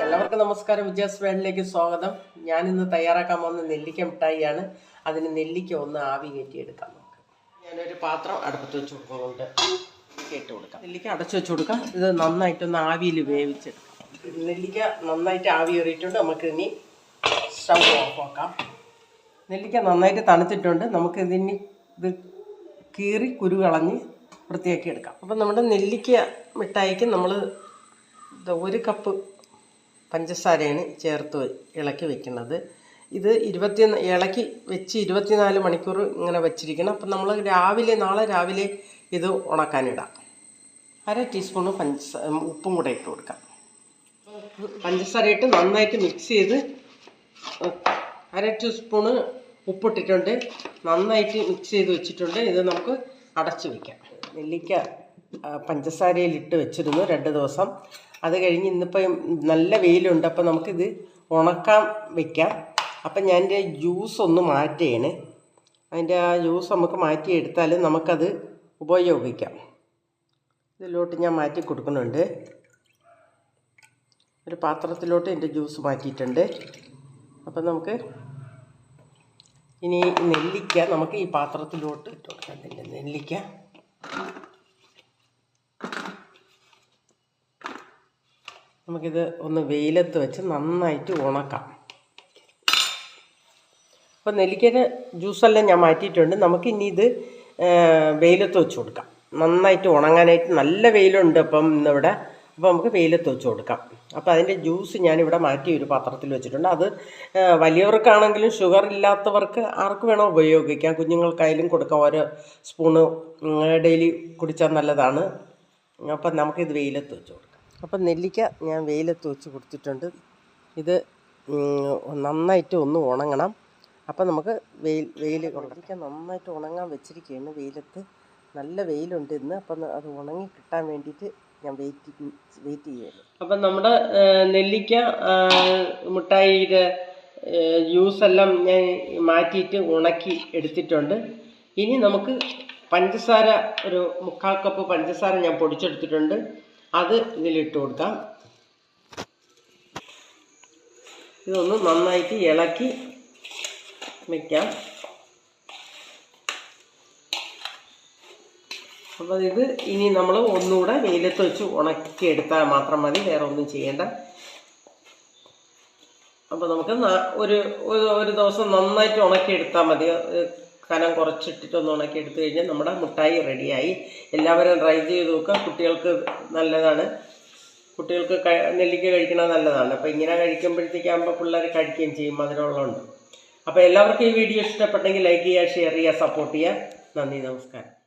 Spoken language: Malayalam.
എല്ലാവർക്കും നമസ്കാരം. വിജയസ് വേണിലേക്ക് സ്വാഗതം. ഞാൻ ഇന്ന് തയ്യാറാക്കാൻ പോകുന്ന നെല്ലിക്ക മിഠായിയാണ്. അതിന് നെല്ലിക്ക ഒന്ന് ആവി കയറ്റിയെടുക്കാം നമുക്ക്. ഞാനൊരു പാത്രം അടുപ്പത്ത് വെച്ച് കൊടുക്കുന്നുണ്ട് കേട്ട് കൊടുക്കാം. നെല്ലിക്ക അടച്ചു വെച്ച് കൊടുക്കാം ഇത് നന്നായിട്ടൊന്ന് ആവിയിൽ വേവിച്ചെടുക്കാം. നെല്ലിക്ക നന്നായിട്ട് ആവി കയറിയിട്ടുണ്ട്. നമുക്ക് ഇനി സ്റ്റൗ ഓഫ് ആക്കാം. നെല്ലിക്ക നന്നായിട്ട് തണുത്തിട്ടുണ്ട്. നമുക്ക് ഇതിന് ഇത് കീറി കുരു കളഞ്ഞ് വൃത്തിയാക്കി എടുക്കാം അപ്പം നമ്മുടെ നെല്ലിക്ക മിഠായിക്ക് നമ്മൾ ഒരു കപ്പ് പഞ്ചസാരയാണ് ചേർത്ത് ഇളക്കി വെക്കുന്നത്. ഇത് ഇരുപത്തി ഇളക്കി വെച്ച് ഇരുപത്തിനാല് മണിക്കൂർ ഇങ്ങനെ വെച്ചിരിക്കണം. അപ്പം നമ്മൾ രാവിലെ നാളെ രാവിലെ ഇത് ഉണക്കാനിടാം. അര ടീസ്പൂണ് പഞ്ചസ ഉപ്പും കൂടെ ഇട്ട് കൊടുക്കാം. പഞ്ചസാര ഇട്ട് നന്നായിട്ട് മിക്സ് ചെയ്ത് അര ടീസ്പൂണ് ഉപ്പിട്ടിട്ടുണ്ട്. നന്നായിട്ട് മിക്സ് ചെയ്ത് വെച്ചിട്ടുണ്ട്. ഇത് നമുക്ക് അടച്ചു വയ്ക്കാം നെല്ലിക്ക ഇട്ട് വെച്ചിരുന്നു രണ്ട് ദിവസം. അത് കഴിഞ്ഞ് ഇന്നിപ്പം നല്ല വെയിലുണ്ട് അപ്പം നമുക്കിത് ഉണക്കാൻ വെക്കാം. അപ്പം ഞാൻ എന്റെ ജ്യൂസ് ഒന്ന് മാറ്റുകയാണ് അതിന്റെ ആ ജ്യൂസ് നമുക്ക് മാറ്റിയെടുത്താൽ നമുക്കത് ഉപയോഗിക്കാം. ഇതിലോട്ട് ഞാൻ മാറ്റി കൊടുക്കുന്നുണ്ട്. ഒരു പാത്രത്തിലോട്ട് എന്റെ ജ്യൂസ് മാറ്റിയിട്ടുണ്ട്. അപ്പം നമുക്ക് ഇനി നെല്ലിക്ക നമുക്ക് ഈ പാത്രത്തിലോട്ട് ഇട്ട് കൊടുക്കാം. നെല്ലിക്ക. നമുക്കിത് ഒന്ന് വെയിലത്ത് വെച്ച് നന്നായിട്ട് ഉണക്കാം. അപ്പോൾ നെല്ലിക്കയുടെ ജ്യൂസെല്ലാം ഞാൻ മാറ്റിയിട്ടുണ്ട്. നമുക്കിനി ഇത് വെയിലത്ത് വെച്ച് കൊടുക്കാം. നന്നായിട്ട് ഉണങ്ങാനായിട്ട് നല്ല വെയിലുണ്ട് അപ്പം ഇന്നിവിടെ. അപ്പോൾ നമുക്ക് വെയിലത്ത് വെച്ച് കൊടുക്കാം. അപ്പോൾ അതിന്റെ ജ്യൂസ് ഞാനിവിടെ മാറ്റി ഒരു പാത്രത്തിൽ വെച്ചിട്ടുണ്ട്. അത് വലിയവർക്കാണെങ്കിലും ഷുഗർ ഇല്ലാത്തവർക്ക് ആർക്ക് വേണോ ഉപയോഗിക്കാം. കുഞ്ഞുങ്ങൾക്കായാലും കൊടുക്കാം. ഓരോ സ്പൂണ് ഡെയിലി കുടിച്ചാൽ നല്ലതാണ്. അപ്പം നമുക്കിത് വെയിലത്ത് വെച്ച് കൊടുക്കാം. അപ്പം നെല്ലിക്ക ഞാൻ വെയിലത്ത് വെച്ച് കൊടുത്തിട്ടുണ്ട്. ഇത് നന്നായിട്ട് ഒന്ന് ഉണങ്ങണം. അപ്പം നമുക്ക് വെയിൽ വെയിൽ നെല്ലിക്ക നന്നായിട്ട് ഉണങ്ങാൻ വെച്ചിരിക്കുകയാണ് വെയിലത്ത്. നല്ല വെയിലുണ്ട് ഇന്ന്. അപ്പം അത് ഉണങ്ങി കിട്ടാൻ വേണ്ടിയിട്ട് ഞാൻ വെയിറ്റ് വെയിറ്റ് ചെയ്യുകയാണ്. അപ്പം നമ്മുടെ നെല്ലിക്ക മുട്ടായിയുടെ ജ്യൂസ് എല്ലാം ഞാൻ മാറ്റിയിട്ട് ഉണക്കി എടുത്തിട്ടുണ്ട്. ഇനി നമുക്ക് പഞ്ചസാര ഒരു മുക്കാൽ കപ്പ് പഞ്ചസാര ഞാൻ പൊടിച്ചെടുത്തിട്ടുണ്ട്. അത് ഇതിലിട്ട് കൊടുക്കാം. ഇതൊന്ന് നന്നായിട്ട് ഇളക്കി വയ്ക്കാം അപ്പോൾ ഇത് ഇനി നമ്മൾ ഒന്നുകൂടെ വെയിലത്ത് വെച്ച് ഉണക്കി എടുത്താൽ മാത്രം മതി വേറെ ഒന്നും ചെയ്യേണ്ട. അപ്പോൾ നമുക്ക് ഒരു ഒരു ദിവസം നന്നായിട്ട് ഉണക്കി എടുത്താൽ മതി. കനം കുറച്ചിട്ടിട്ടൊന്ന് ഉണക്കി എടുത്തു കഴിഞ്ഞാൽ നമ്മുടെ മിഠായി റെഡിയായി. എല്ലാവരും ട്രൈ ചെയ്ത് നോക്കുക. കുട്ടികൾക്ക് നല്ലതാണ്. കുട്ടികൾക്ക് നെല്ലിക്ക കഴിക്കണത് നല്ലതാണ്. അപ്പോൾ ഇങ്ങനെ കഴിക്കുമ്പോഴത്തേക്കാകുമ്പോൾ പിള്ളേർ കഴിക്കുകയും ചെയ്യും. മധുരമുള്ളതുകൊണ്ട് അപ്പോൾ എല്ലാവർക്കും ഈ വീഡിയോ ഇഷ്ടപ്പെട്ടെങ്കിൽ ലൈക്ക് ചെയ്യുക ഷെയർ ചെയ്യുക സപ്പോർട്ട് ചെയ്യുക. നന്ദി നമസ്കാരം.